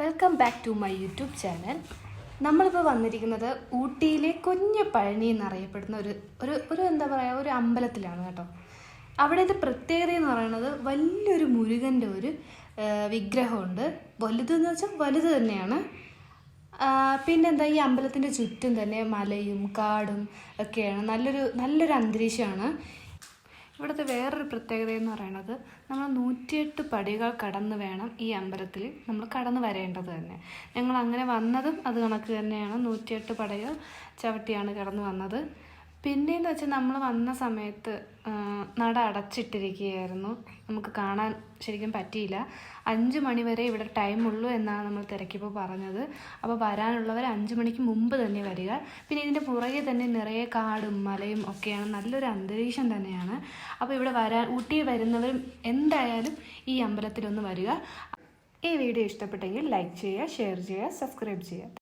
Welcome back to my YouTube channel നമ്മളിപ്പോൾ വന്നിരിക്കുന്നത് ഊട്ടിയിലെ കുഞ്ഞു പഴനി എന്നറിയപ്പെടുന്ന ഒരു ഒരു ഒരു എന്താ പറയുക ഒരു അമ്പലത്തിലാണ് കേട്ടോ. അവിടുത്തെ പ്രത്യേകത എന്ന് പറയുന്നത് വലിയൊരു മുരുകന്റെ ഒരു വിഗ്രഹമുണ്ട്. വലുതെന്ന് വെച്ചാൽ വലുത് തന്നെയാണ്. പിന്നെന്താ ഈ അമ്പലത്തിന്റെ ചുറ്റും തന്നെ മലയും കാടും ഒക്കെയാണ്. നല്ലൊരു നല്ലൊരു അന്തരീക്ഷമാണ്. ഇവിടുത്തെ വേറൊരു പ്രത്യേകത എന്ന് പറയുന്നത് നമ്മൾ നൂറ്റിയെട്ട് പടികൾ കടന്ന് വേണം ഈ അമ്പലത്തിൽ നമ്മൾ കടന്നു വരേണ്ടത് തന്നെ. ഞങ്ങൾ അങ്ങനെ വന്നതും അത് കണക്ക് തന്നെയാണ്. നൂറ്റിയെട്ട് പടികൾ ചവിട്ടിയാണ് കടന്നു വന്നത്. പിന്നെയെന്ന് വെച്ചാൽ നമ്മൾ വന്ന സമയത്ത് നട അടച്ചിട്ടിരിക്കുകയായിരുന്നു. നമുക്ക് കാണാൻ ശരിക്കും പറ്റിയില്ല. അഞ്ച് മണി വരെ ഇവിടെ ടൈം ഉള്ളൂ എന്നാണ് നമ്മൾ തിരക്കിയപ്പോൾ പറഞ്ഞത്. അപ്പോൾ വരാനുള്ളവർ അഞ്ച് മണിക്ക് മുമ്പ് തന്നെ വരിക. പിന്നെ ഇതിന്റെ പുറകെ തന്നെ നിറയെ കാടും മലയും ഒക്കെയാണ്. നല്ലൊരു അന്തരീക്ഷം തന്നെയാണ്. അപ്പോൾ ഇവിടെ വരാൻ ഊട്ടി വരുന്നവരും എന്തായാലും ഈ അമ്പലത്തിലൊന്ന് വരിക. ഈ വീഡിയോ ഇഷ്ടപ്പെട്ടെങ്കിൽ ലൈക്ക് ചെയ്യുക ഷെയർ ചെയ്യുക സബ്സ്ക്രൈബ് ചെയ്യുക.